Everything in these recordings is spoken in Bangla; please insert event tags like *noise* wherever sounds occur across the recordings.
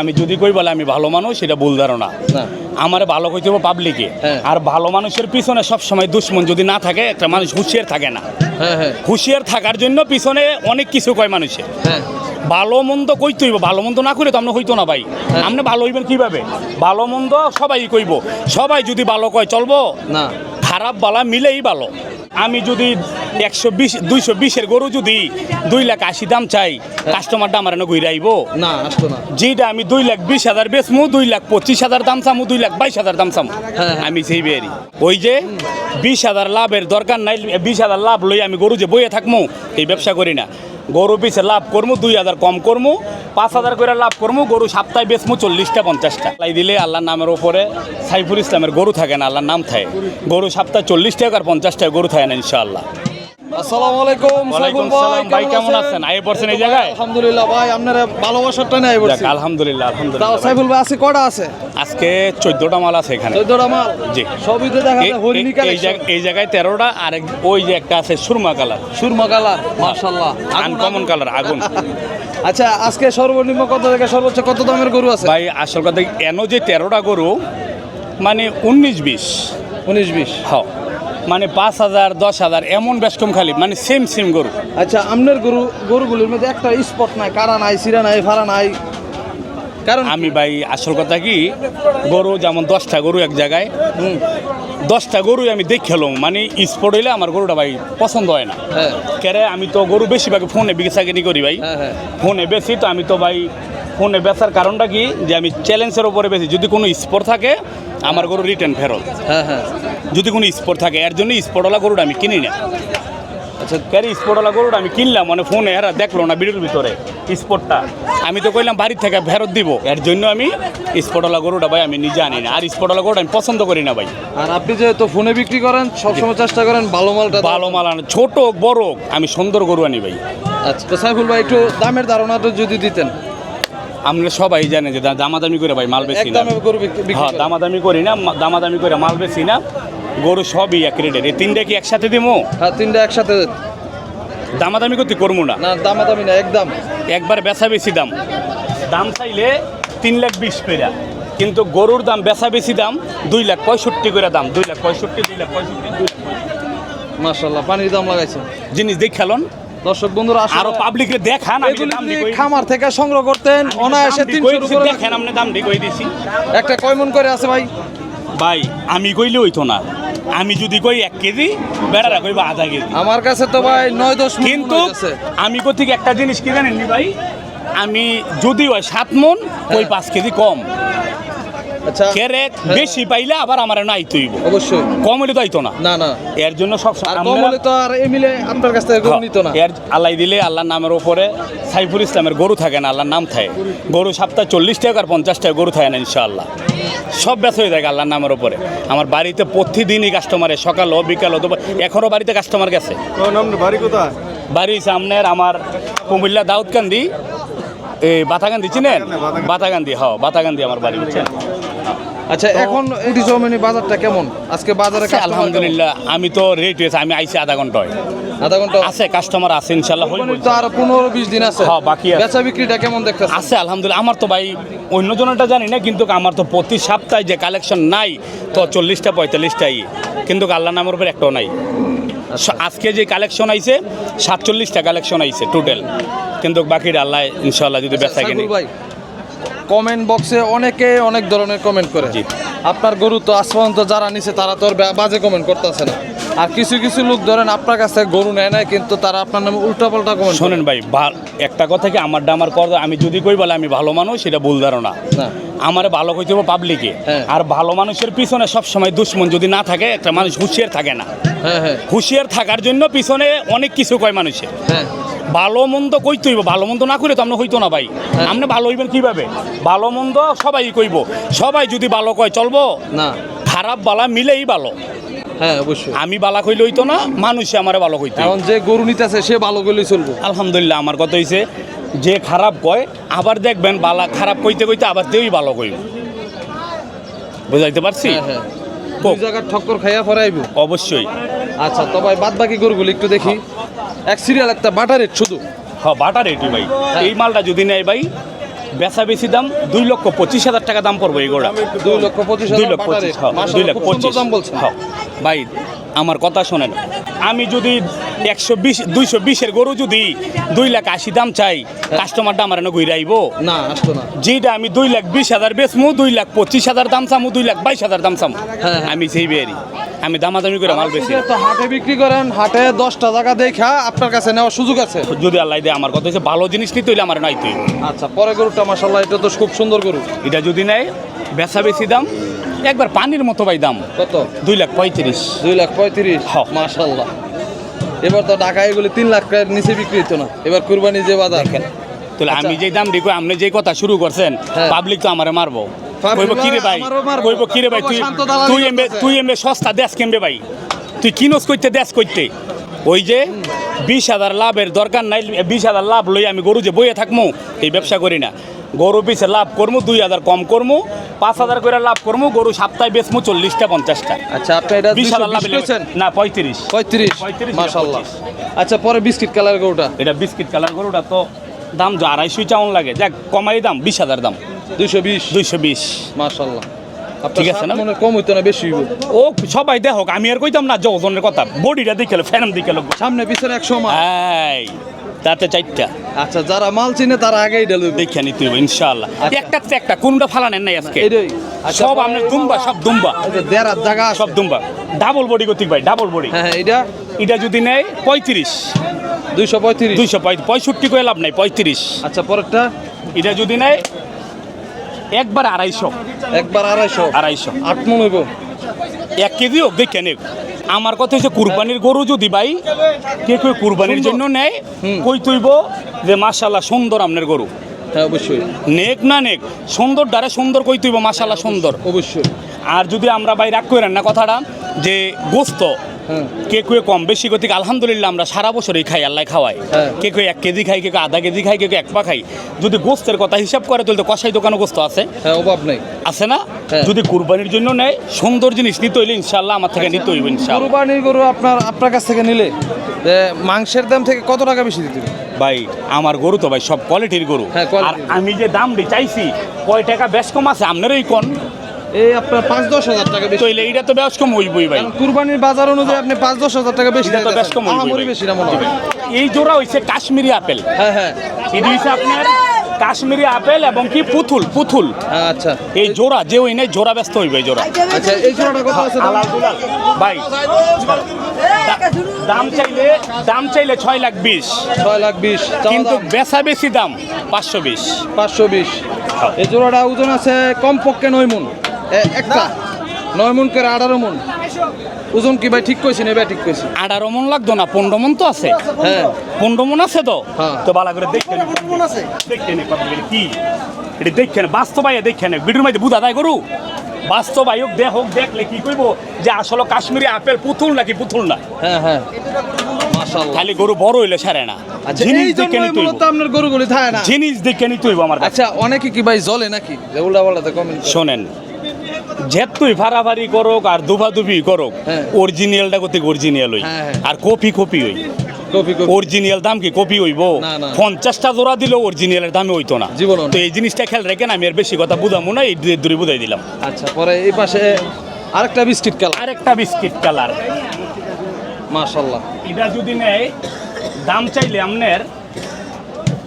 আমি যদি কই বলে আমি ভালো মানুষ সেটা ভুল ধারণা। আমার ভালো কইতে হবে পাবলিকে হ্যাঁ। আর ভালো মানুষের পিছনে সব সময় দুশ্মন যদি না থাকে একটা মানুষ হুঁশিয়ার থাকে না। হ্যাঁ হ্যাঁ। হুঁশিয়ার থাকার জন্য পিছনে অনেক কিছু কয় মানুষে ভালো মন্দ কইতে হইব। ভালো মন্দ না করে তো আমরা হইতো না ভাই। আপনি ভালো হইবেন কীভাবে? ভালো মন্দ সবাই কইব। সবাই যদি ভালো কয় চলবো? না। খারাপ বালা মিলেই ভালো। আমি যদি একশো বিশ দুইশো বিশের গরু যদি দুই লাখ আশি দাম চাই কাস্টমারটা আমার এনে ঘুরে আইব? না যেটা আমি দুই লাখ বিশ হাজার বেচমু দুই লাখ পঁচিশ হাজার দাম চামু দুই লাখ বাইশ হাজার দাম চামু। হ্যাঁ। আমি সেই বেরি। ওই যে বিশ হাজার লাভের দরকার নাই বিশ হাজার লাভ লই আমি গরু যে বইয়ে থাকমু এই ব্যবসা করি না। গরু পিছে লাভ করমু দুই হাজার কম করমু পাঁচ হাজার করে লাভ করমু গরু সপ্তাহে বেচমু চল্লিশটা পঞ্চাশটা। লাই দিলে আল্লাহর নামের ওপরে সাইফুল ইসলামের গরু থাকে না আল্লাহর নাম থাকে। গরু সপ্তাহে চল্লিশ টাকা আর পঞ্চাশ টাকা গরু থাকে না ইনশাআল্লাহ। আসসালামু আলাইকুম ওয়ালাইকুম সালাম ভাই কেমন আছেন? পড়ছেন এই জায়গায়? আলহামদুলিল্লাহ ভাই আপনারা আলহামদুলিল্লাহ আলহামদুলিল্লাহ সাইফুল ভাই আছে কটা আছে? আজকে চোদ্দটা মাল আছে এখানে। চোদ্দটা মাল? জি। সবই তো দেখা এই- যায় হরিণী এই- এই কালেকশন এই জায়গায় তেরোটা আর এক- ওই যে একটা আছে সুরমা কালার। সুরমা কালার মাশাআল্লাহ। আগুন, আনকমন কালার আগুন। *laughs* আচ্ছা আজকে সর্বনিম্ন কত থেকে সর্বোচ্চ কত দামের গরু আছে? ভাই আসল কথা এনো যে তেরোটা গরু মানে উনিশ বিশ। উনিশ বিশ। হ মানে পাঁচ হাজার দশ হাজার এমন বেশকম খালি মানে সেম সেম গরু। আচ্ছা আপনার গরু গরুগুলোর মধ্যে একটা স্পট নাই কারা নাই সিরা নাই ফারা নাই? কারণ আমি ভাই আসল কথা কি গরু যেমন দশটা গরু এক জায়গায় দশটা গরু আমি দেখলাম মানে স্পট হইলে আমার গরুটা ভাই পছন্দ হয় না। হ্যাঁ। কেরে আমি তো গরু বেশিরভাগ ফোনে বিকেসাকিনি করি ভাই। হ্যাঁ হ্যাঁ। ফোনে বেশি তো আমি তো ভাই ফোনে বেচার কারণটা কি যে আমি চ্যালেঞ্জের উপরে বেশি। যদি কোনো স্পট থাকে আমার গরু রিটার্ন ফেরত। হ্যাঁ হ্যাঁ। যদি কোনো স্পট থাকে এর জন্য স্পটওয়ালা গরুটা আমি কিনি না। আচ্ছা। ক্যারি স্পটওয়ালা গরুটা আমি কিনলাম? মানে ফোনে এরা দেখল না ভিডিওর ভিতরে স্পটটা আমি তো কইলাম বাড়ির থেকে ফেরত দিব। এর জন্য আমি স্পটওয়ালা গরুটা ভাই আমি নিজে আনি না। আর স্পোর্টওয়ালা গরুটা আমি পছন্দ করি না ভাই। আর আপনি যেহেতু ফোনে বিক্রি করেন সবসময় চেষ্টা করেন ভালো মালটা ভালো মাল আনা ছোট বড় আমি সুন্দর গরু আনি ভাই। আচ্ছা সাইফুল ভাই একটু দামের ধারণাটা যদি দিতেন। আমরা সবাই জানে যে দামাদামি করে ভাই মাল বেশি না। হ্যাঁ দামাদামি করি না দামাদামি করে মাল বেশি না। গরু সবই এক রেটের। এই তিনটা কি একসাথে দিমো? হ্যাঁ তিনটা একসাথে। দামাদামি করতে করব না। না দামাদামি না একদম। একবার বেচা বেশি দাম। দাম চাইলে তিন লাখ বিশ পেরা কিন্তু গরুর দাম বেচা বেশি দাম দুই লাখ পঁয়ষট্টি করে দাম। দুই লাখ পঁয়ষট্টি দুই লাখ পঁয়ষট্টি দুই লাখ পঁয়ষট্টি। মাশাল্লাহ পানির দাম লাগাইছে। জিনিস দেখালন। দর্শক বন্ধুরা আরও পাবলিকে দেখান খামার থেকে সংগ্রহ করতেন অনায়াসে তিনশো দেখেন আপনি দাম দিয়ে কই দিছি। একটা কয় মন করে আছে ভাই? ভাই আমি কইলে হইতো না। আমি যদি কই এক কেজি বেড়ারা কইবা আধা কেজি। আমার কাছে তো ভাই নয় দশ কিন্তু। আমি কোথেকে একটা জিনিস কি জানেন নি ভাই? আমি যদি হয় সাত মন ওই হ্যাঁ। পাঁচ কেজি কম। কেরে বেশি পাইলে আবার আমার অবশ্যই। কম হলে তো আইতো না। না না। এর জন্য সব কম হলে তো আর এমিলে আপনার কাছ থেকে গরু নিত না। এর আল্লাহ দিলে আল্লাহর নামের উপরে সাইফুল ইসলামের গরু থাকে না আল্লাহর নাম থাকে। গরু সপ্তাহে চল্লিশ টাকা আর পঞ্চাশ টাকা গরু থাকে না ইনশাআল্লাহ। সব ব্যস্ত হয়ে থাকে আল্লাহর নামের উপরে। আমার বাড়িতে প্রতিদিনই কাস্টমারে সকাল ও বিকাল ও দুপুর এখনও বাড়িতে কাস্টমার গেছে। বাড়ি কোথায়? বাড়ি সামনের আমার কুমিল্লা দাউদকান্দি এই বাতাকান্দি চিনেন? বাতাকান্দি হ বাতাকান্দি আমার বাড়ি বুঝছেন? আচ্ছা এখন এটি জমিনি বাজারটা কেমন? আজকে বাজারে আলহামদুলিল্লাহ আমি তো রেট হয়েছে আমি আইছি আধা ঘন্টায় আধা ঘণ্টা? আছে কাস্টমার আছে ইনশাল্লাহ তো আর পনেরো বিশ দিন আছে। হ্যাঁ, বাকি। বেচা বিক্রিটা কেমন দেখতেছে আছে আলহামদুলিল্লাহ আমার তো ভাই অন্য জনটা জানি না কিন্তু আমার তো প্রতি সপ্তাহে যে কালেকশন নাই তো চল্লিশটা পঁয়তাল্লিশটাই। কিন্তু আল্লাহ নামের উপর একটাও নাই। আজকে যে কালেকশন আইছে সাতচল্লিশটা কালেকশন আইছে টোটাল কিন্তু বাকিটা আল্লাহ ইনশাল্লাহ যদি বেচা কিনি। ভাই কমেন্ট বক্সে অনেকে অনেক ধরনের কমেন্ট করে। আপনার গরু তো আজ পর্যন্ত যারা নিছে তারা তো আর বাজে কমেন্ট করতেছে না। আর কিছু কিছু লোক ধরেন আপনার কাছ গরু নেয় না কিন্তু তারা আপনার নামে উল্টা পাল্টা কমেন্ট শোনেন ভাই একটা কথা কি আমার আমার কর আমি যদি কই বলে আমি ভালো মানুষ সেটা ভুল ধারণা। না। আমার ভালো কইতে হবে পাবলিকে হ্যাঁ। আর ভালো মানুষের পিছনে সব সময় দুশ্মন যদি না থাকে একটা মানুষ হুঁশিয়ার থাকে না। হ্যাঁ হ্যাঁ। হুঁশিয়ার থাকার জন্য পিছনে অনেক কিছু কয় মানুষে হ্যাঁ। ভালো মন্দ কইতে হইব ভালো মন্দ না করে তো আমরা হইতো না ভাই। আপনি ভালো হইবেন কীভাবে? ভালো মন্দ সবাই কইব। সবাই যদি ভালো কয় চলবো? না। খারাপ বালা মিলেই ভালো। হ্যাঁ অবশ্যই। আমি বালা কইলে হইতো না মানুষে আমার ভালো কইতে। এখন যে গরু নিতেছে সে ভালো করলেই চলবো। আলহামদুলিল্লাহ আমার কথা হইছে যে খারাপ কয় আবার দেখবেন বালা খারাপ কইতে কইতে আবার তেই ভালো কইব। বুঝাইতে পারছি? হ্যাঁ হ্যাঁ। দুই জায়গার ঠক্কর খাইয়া ফরাইব। অবশ্যই। আচ্ছা তো ভাই বাদ বাকি গরুগুলো একটু দেখি। এক সিরিয়াল একটা বাটার রেট শুধু। হ্যাঁ বাটা রেটই ভাই। এই মালটা যদি নেয় ভাই বেচা বেশি দাম দুই লক্ষ পঁচিশ হাজার টাকা দাম পড়ব এই গোড়া দুই লক্ষ পঁচিশ দুই লক্ষ পঁচিশ হ্যাঁ, দুই লক্ষ পঁচিশ। দাম বলছে হ্যাঁ। ভাই আমার কথা শোনেন আমি যদি একশো বিশ দুইশো বিশের গরু যদি দুই লাখ আশি দাম চাই কাস্টমারটা আমার এনে ঘুরে আইবো। না আসতো না। যেটা আমি দুই লাখ বিশ হাজার বেচমু দুই লাখ পঁচিশ হাজার দাম চামু দুই লাখ বাইশ হাজার দাম চামু। হ্যাঁ। আমি সেই বেরি আমি দামাদামি করে মাল বেশি তো হাটে বিক্রি করেন হাটে দশটা জায়গা দেখা আপনার কাছে নেওয়ার সুযোগ আছে? যদি আল্লাহ দেয় আমার কথা হচ্ছে ভালো জিনিস নিতে হইলে আমার নাই তুই আচ্ছা পরে গরুটা মাসাল্লাহ এটা তো খুব সুন্দর গরু। এটা যদি নেয় বেচা বেশি দাম একবার পানির মতো ভাই দাম। কত? দুই লাখ পঁয়ত্রিশ। দুই লাখ পঁয়ত্রিশ? হ্যাঁ। মাসাল্লাহ এবার তো ঢাকা এগুলি তিন লাখ টাকার নিচে বিক্রি হতো না। এবার কুরবানি যে বাজার। তাহলে আচ্ছা। আমি যেই দাম দিই আপনি যেই কথা শুরু করছেন হ্যাঁ। পাবলিক তো আমার মারবো। কইব কি রে ভাই কইব কি রে ভাই তুই তুই এমবে তুই এমবে সস্তা দেশ কেমবে ভাই? তুই কিনস কইতে দেশ কইতে। ওই যে বিশ হাজার লাভের দরকার নাই বিশ হাজার লাভ লই আমি গরু যে বইয়ে থাকব এই ব্যবসা করি না। গরু পিছে লাভ করমু দুই হাজার কম করমু পাঁচ হাজার করে লাভ করমু গরু সপ্তাহে বেচমু চল্লিশটা পঞ্চাশটা। আচ্ছা আপনি এটা বিশ হাজার লাভ না পঁয়ত্রিশ। পঁয়ত্রিশ পঁয়ত্রিশ, মাসাল্লাহ আচ্ছা পরে বিস্কিট কালার গরুটা? এটা বিস্কিট কালার গরুটা তো দাম যে আড়াইশোই চাউন লাগে। যাক কমাই দাম বিশ হাজার দাম। দুইশো বিশ। দুইশো বিশ। মাসাল্লাহ ঠিক আছে না? কম হইতো না বেশি ও সবাই দেখো আমি আর কইতাম না ওজনের কথা। বডিটা দেখে ফ্যান দেখে সামনে পিছনে এই তাতে চারটা। আচ্ছা যারা মাল চিনে তারা আগেই ডেলিভারি দেখে নিতে হবে ইনশাআল্লাহ। আচ্ছা। একটা তো একটা কোনটা ফালানেন নাই আজকে? আচ্ছা, সব দুম্বা সব দুম্বা। দেড় জায়গা সব দুম্বা। ডাবল বডি গতিক ভাই ডাবল বডি হ্যাঁ হ্যাঁ এটা? এটা যদি নেয় পঁয়ত্রিশ। দুইশো পঁয়ত্রিশ। দুইশো পঁয়ষট্টি করে লাভ নাই পঁয়ত্রিশ। আচ্ছা পরেরটা? এটা যদি নেয় একবার আড়াইশো। একবার আড়াইশো। আড়াইশো। আট মন হইব। এক কেজি হোক দেখে আমার কথা হচ্ছে কুরবানির গরু যদি ভাই কে কই কুরবানির জন্য নেয়। কই তুইব যে মাশাল্লাহ সুন্দর আপনার গরু। হ্যাঁ অবশ্যই। নেক না নেক সুন্দর দ্বারা সুন্দর কই তুইব মাশাল্লাহ সুন্দর। অবশ্যই। আর যদি আমরা ভাই রাগ করেন না কথাটা যে গোস্ত কে কুয়ে কম বেশি গতিকে আলহামদুলিল্লাহ আমরা সারা বছরই খাই আল্লাহ খাওয়াই হ্যাঁ। কে কুয়ে এক কেজি খাই কে কুয়ে আধা কেজি খাই কে কুয়ে এক পা খাই। যদি গোস্তের কথা হিসাব করে তাহলে তো কষাই দোকানে গোস্ত আছে। হ্যাঁ অভাব নেই। আছে না? হ্যাঁ। যদি কুরবানির জন্য নেয় সুন্দর জিনিস নিতে হইলে ইনশাল্লাহ আমার থেকে নিতে হইব ইনশাল্লাহ কুরবানির গরু আপনার আপনার কাছ থেকে নিলে মাংসের দাম থেকে কত টাকা বেশি দিতে? ভাই আমার গরু তো ভাই সব কোয়ালিটির গরু। হ্যাঁ, আর আমি যে দাম চাইছি কয় টাকা বেশ কম আছে আপনারই কোন? এই আপনার পাঁচ দশ হাজার টাকা বেশি। তৈলে এইটা তো বেশ কম হইবই ভাই। কুরবানির বাজার অনুযায়ী আপনি পাঁচ দশ হাজার টাকা বেশি এটা তো বেশ কম হইবই বেশি না মনে হয়। এই জোড়া হইছে কাশ্মীরি আপেল। হ্যাঁ হ্যাঁ। এটি হইছে আপনার কাশ্মীরি আপেল এবং কি পুতুল পুতুল। হ্যাঁ, আচ্ছা। এই জোড়া যে ওই নাই জোড়া ব্যস্ত হইবে এই জোড়া। আচ্ছা এই জোড়াটা কত আছে? ভাই দাম চাইলে দাম চাইলে ছয় লাখ বিশ। ছয় লাখ বিশ। কিন্তু বেচা বেশি দাম পাঁচশো বিশ। পাঁচশো বিশ। এই জোড়াটা ওজন আছে কমপক্ষে নয় মন। একটা। নয় মন করে আঠারো মন। ওজন কি ভাই ঠিক কইছি না ভাই ঠিক কইছি আঠারো মন লাগতো না পনেরো মন তো আছে। হ্যাঁ। পনেরো মন আছে তো? হ্যাঁ। তো ভালো করে দেখে মন আছে। দেখে নে কত করে কি? এটা দেখে নে বাস্তবায় দেখে নে ভিডিওর মধ্যে বুঝা দেয় গরু? বাস্তবায় হোক দেখ হোক দেখলে কি কইব? যে আসলে কাশ্মীরি আপেল পুতুল নাকি পুতুল না? হ্যাঁ হ্যাঁ। খালি গরু বড় হইলে সারে না। আচ্ছা জিনিস দেখে নিতে হইব আপনার গরুগুলি থাকে না। জিনিস দেখে নিতে হইব আমার আচ্ছা অনেকে কি ভাই জ্বলে নাকি? যে উল্টা পাল্টাতে কমেন্ট শোনেন যেতুই ফারাফারি করুক আর দুভাদুবি করুক। অরিজিনালটা করতে অরিজিনাল হই। হ্যাঁ, হ্যাঁ। আর কপি কপি হই। অরিজিনাল দাম কি কপি হইব? না, না। পঞ্চাশটা জোড়া দিলেও অরিজিনালের দামে হইতো না। তো এই জিনিসটা খেয়াল রেখেন আমি আর বেশি কথা বুঝামো না এই দূরে বুঝাই দিলাম। আচ্ছা পরে এই পাশে আরেকটা বিস্কিট কালার। আরেকটা বিস্কিট কালার। মাশাআল্লাহ। এটা যদি নেয় দাম চাইলে আপনার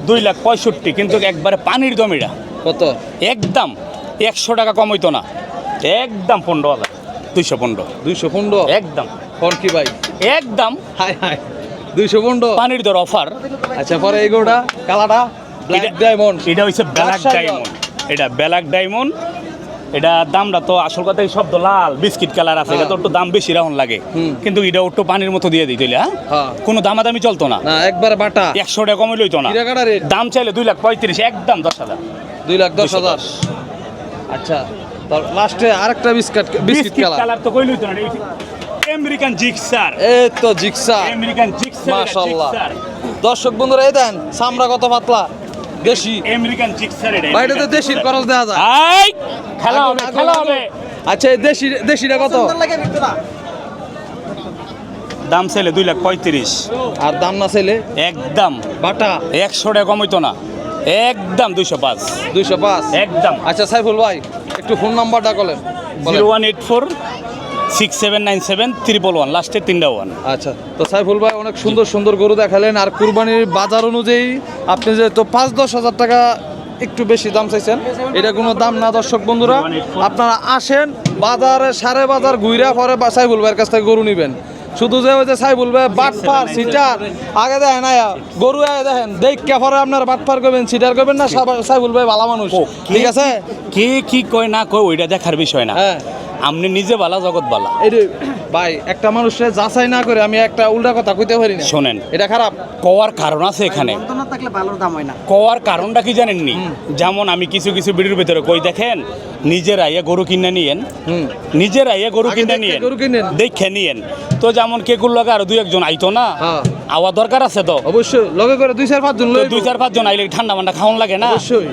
দুই লাখ পঁয়ষট্টি কিন্তু একবারে পানির দমিটা কত? একদম একশো টাকা কম হইতো না। একদম পনেরো হাজার দুইশো পনেরো। দুইশো পনেরো? একদম। কি ভাই? একদম। High high. দুইশো পনেরো? পানির দর অফার। আচ্ছা পরে এই গরুটা কালাটা ব্ল্যাক ডায়মন্ড এটা হচ্ছে ব্ল্যাক ডায়মন্ড এটা ব্ল্যাক ডায়মন্ড এটা দামটা তো আসল কথা এই শব্দ লাল। বিস্কিট কালার আছে। এটা তো একটু দাম বেশি রাখুন লাগে। কিন্তু এটা একটু পানির মতো দিয়ে দিতে হ্যাঁ? হ্যাঁ। কোনো দামাদামি চলতো না। একবার বাটা। একশো টাকা কমে লইতো না। দাম চাইলে দুই লাখ পঁয়ত্রিশ একদম দশ হাজার। দুই লাখ দশ হাজার। আচ্ছা। তার লাস্টে আরেকটা বিস্কিট বিস্কিট কালার কালার তো কই লইতো না আমেরিকান জিক্সার এই তো জিক্সা আমেরিকান জিক্সার মাশাআল্লাহ। দর্শক বন্ধুরা এই দেন সামরা কত পাতলা? দেশি। আমেরিকান জিক্সার এটা বাইরে তো দেশির খরচ দেওয়া যায়। আই খেলা হবে খেলা হবে। আচ্ছা এই দেশি দেশিটা কত? দাম চাইলে দুই লাখ পঁয়ত্রিশ। আর দাম না চাইলে? একদম। বাটা? একশো টাকা কমইতো না। একদম দুইশো পাঁচ। দুইশো পাঁচ। একদম। আচ্ছা সাইফুল ভাই একটু ফোন নাম্বারটা বলেন। Zero one eight four six seven nine seven triple one লাস্টের তিনটা ওয়ান। আচ্ছা তো সাইফুল ভাই অনেক সুন্দর সুন্দর গরু দেখালেন আর কুরবানির বাজার অনুযায়ী আপনি যে তো পাঁচ দশ হাজার টাকা একটু বেশি দাম চাইছেন এটা কোনো দাম না দর্শক বন্ধুরা আপনারা আসেন বাজারে সারে বাজার ঘুরা পরে বা সাইফুল ভাইয়ের কাছ থেকে গরু নেবেন। শুধু যে ওই যে সাই ভাই বাটফার সিটার। আগে দেখেন আয়া গরু আগে দেখেন দেখ কে পরে আপনার বাটফার করবেন সিটার করবেন না সাই বলবে ভাই ভালো মানুষ। ঠিক আছে? কে কি কয় না কয় ওইটা দেখার বিষয় না। হ্যাঁ। আপনি নিজে বালা জগৎ বালা। এই ভাই একটা মানুষের যাচাই না করে আমি একটা উল্টা কথা কইতে পারি না। শোনেন এটা খারাপ। কওয়ার কারণ আছে এখানে। না থাকলে ভালো দাম হয় না। কওয়ার কারণটা কি জানেন নি যেমন আমি কিছু কিছু ভিডিওর ভিতরে কই দেখেন নিজের আইয়া গরু কিনে নিয়েন। হুম। নিজের আইয়া গরু কিনে দেখে নিয়েন। গরু কিনেন। দেখে নিয়েন। তো যেমন কেকুর লগে আর দুই একজন আইতো না হ্যাঁ। আওয়া দরকার আছে তো? অবশ্যই লগে করে দুই চার পাঁচজন দুই চার পাঁচজন আইলে ঠান্ডা মান্ডা খাওয়ান লাগে না? অবশ্যই।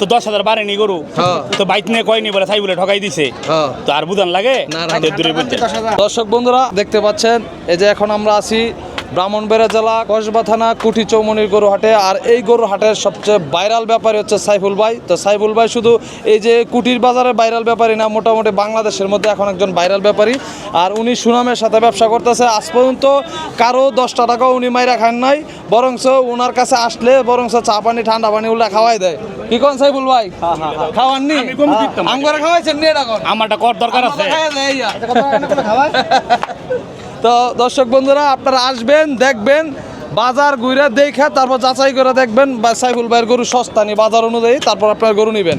তো দশ হাজার বারে নি গরু। তো বাইক নিয়ে কয়নি বলে তাই বলে ঠকাই দিছে। তো আর বুধান লাগে? দর্শক বন্ধুরা দেখতে পাচ্ছেন এই যে এখন আমরা আছি ব্রাহ্মণবেড়া জেলা কসবা থানা কুঠি চৌমনির গরু হাটে আর এই গরু হাটের সবচেয়ে ভাইরাল ব্যাপারী হচ্ছে সাইফুল ভাই। তো সাইফুল ভাই শুধু এই যে কুটির বাজারে ভাইরাল ব্যাপারী না মোটামুটি বাংলাদেশের মধ্যে এখন একজন ভাইরাল ব্যাপারী আর উনি সুনামের সাথে ব্যবসা করতেছে। আজ পর্যন্ত কারও দশটা টাকাও উনি মাইরা খান নাই বরংস ওনার কাছে আসলে বরংস চা পানি ঠান্ডা পানি উল্টা খাওয়াই দেয়। কি কোন সাইফুল ভাই? খাওয়াননি? আমি। খাওয়াইছেন নি এটা আমারটা কর দরকার আছে। *laughs* তো দর্শক বন্ধুরা, আপনারা আসবেন, দেখবেন, বাজার ঘুরে দেখে, তারপর যাচাই করে দেখবেন সাইফুল ভাইয়ের গরু সস্তা নিয়ে বাজার অনুযায়ী তারপর আপনার গরু নেবেন।